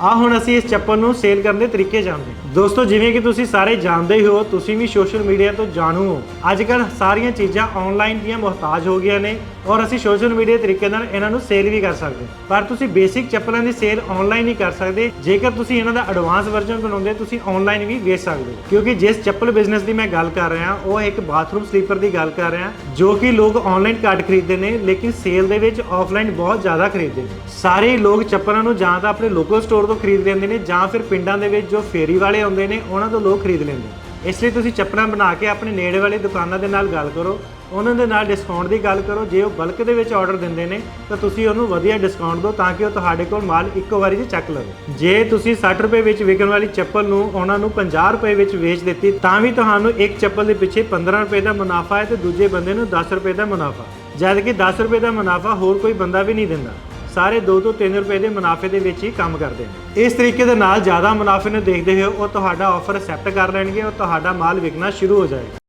ਆ ਹੁਣ ਅਸੀਂ ਇਸ ਚੱਪਲ ਨੂੰ ਸੇਲ ਕਰਨ ਦੇ ਤਰੀਕੇ ਜਾਣਦੇ ਹਾਂ। ਦੋਸਤੋ, ਜਿਵੇਂ ਕਿ ਤੁਸੀਂ ਸਾਰੇ ਜਾਣਦੇ ਹੀ ਹੋ, ਤੁਸੀਂ ਵੀ ਸੋਸ਼ਲ ਮੀਡੀਆ ਤੋਂ ਜਾਣੂ ਹੋ। ਅੱਜ ਕੱਲ ਸਾਰੀਆਂ ਚੀਜ਼ਾਂ ਆਨਲਾਈਨ ਦੀਆਂ ਮੁਹਤਾਜ ਹੋ ਗਈਆਂ ਨੇ ਔਰ ਅਸੀਂ ਸੋਸ਼ਲ ਮੀਡੀਆ ਤਰੀਕੇ ਨਾਲ ਇਹਨਾਂ ਨੂੰ ਸੇਲ ਵੀ ਕਰ ਸਕਦੇ ਪਰ ਤੁਸੀਂ ਬੇਸਿਕ ਚੱਪਲਾਂ ਦੀ ਸੇਲ ਆਨਲਾਈਨ ਹੀ ਕਰ ਸਕਦੇ। ਜੇਕਰ ਤੁਸੀਂ ਇਹਨਾਂ ਦਾ ਐਡਵਾਂਸ ਵਰਜ਼ਨ ਬਣਾਉਂਦੇ, ਤੁਸੀਂ ਆਨਲਾਈਨ ਵੀ ਵੇਚ ਸਕਦੇ ਹੋ। ਕਿਉਂਕਿ ਜਿਸ ਚੱਪਲ ਬਿਜ਼ਨਸ ਦੀ ਮੈਂ ਗੱਲ ਕਰ ਰਿਹਾ, ਉਹ ਇੱਕ ਬਾਥਰੂਮ ਸਲੀਪਰ ਦੀ ਗੱਲ ਕਰ ਰਿਹਾ ਜੋ ਕਿ ਲੋਕ ਆਨਲਾਈਨ ਘੱਟ ਖਰੀਦਦੇ ਨੇ, ਲੇਕਿਨ ਸੇਲ ਦੇ ਵਿੱਚ ਆਫਲਾਈਨ ਬਹੁਤ ਜ਼ਿਆਦਾ ਖਰੀਦਦੇ ਨੇ। ਸਾਰੇ ਲੋਕ ਚੱਪਲਾਂ ਨੂੰ ਜਾਂ ਤਾਂ ਆਪਣੇ ਲੋਕਲ ਸਟੋਰ ਤੋਂ ਖਰੀਦ ਲੈਂਦੇ ਨੇ ਜਾਂ ਫਿਰ ਪਿੰਡਾਂ ਦੇ ਵਿੱਚ ਜੋ ਫੇਰੀ ਵਾਲੇ ਆਉਂਦੇ ਨੇ, ਉਹਨਾਂ ਤੋਂ ਲੋਕ ਖਰੀਦ ਲੈਂਦੇ ਨੇ। ਇਸ ਲਈ ਤੁਸੀਂ ਚੱਪਲਾਂ ਬਣਾ ਕੇ ਆਪਣੇ ਨੇੜੇ ਵਾਲੀ ਦੁਕਾਨਾਂ ਦੇ ਨਾਲ ਗੱਲ ਕਰੋ। ਉਹਨਾਂ ਦੇ ਨਾਲ ਡਿਸਕਾਊਂਟ ਦੀ ਗੱਲ ਕਰੋ। ਜੇ ਉਹ ਬਲਕ ਦੇ ਵਿੱਚ ਆਰਡਰ ਦਿੰਦੇ ਨੇ, ਤਾਂ ਤੁਸੀਂ ਉਹਨੂੰ ਵਧੀਆ ਡਿਸਕਾਊਂਟ ਦਿਓ ਤਾਂ ਕਿ ਉਹ ਤੁਹਾਡੇ ਕੋਲ ਮਾਲ ਇੱਕੋ ਵਾਰੀ 'ਚ ਚੱਕ ਲਵੇ। ਜੇ ਤੁਸੀਂ 60 ਰੁਪਏ ਵਿੱਚ ਵਿਕਣ ਵਾਲੀ ਚੱਪਲ ਨੂੰ ਉਹਨਾਂ ਨੂੰ 50 ਰੁਪਏ ਵਿੱਚ ਵੇਚ ਦਿੱਤੀ, ਤਾਂ ਵੀ ਤੁਹਾਨੂੰ ਇੱਕ ਚੱਪਲ ਦੇ ਪਿੱਛੇ 15 ਰੁਪਏ ਦਾ ਮੁਨਾਫਾ ਹੈ ਤੇ ਦੂਜੇ ਬੰਦੇ ਨੂੰ 10 ਰੁਪਏ ਦਾ ਮੁਨਾਫਾ। ਜਦ ਕਿ 10 ਰੁਪਏ ਦਾ ਮੁਨਾਫਾ ਹੋਰ ਕੋਈ ਬੰਦਾ ਵੀ ਨਹੀਂ ਦਿੰਦਾ। ਸਾਰੇ 2 ਤੋਂ 3 ਰੁਪਏ ਦੇ ਮੁਨਾਫੇ ਦੇ ਵਿੱਚ ਹੀ ਕੰਮ ਕਰਦੇ ਨੇ। ਇਸ ਤਰੀਕੇ ਦੇ ਨਾਲ ਜ਼ਿਆਦਾ ਮੁਨਾਫੇ ਨੂੰ ਦੇਖਦੇ ਹੋਏ ਉਹ ਤੁਹਾਡਾ ਆਫਰ ਅਸੈਪਟ ਕਰ ਲੈਣਗੇ ਔਰ ਤੁਹਾਡਾ ਮਾਲ ਵਿਕਣਾ ਸ਼ੁਰੂ ਹੋ ਜਾਏਗਾ।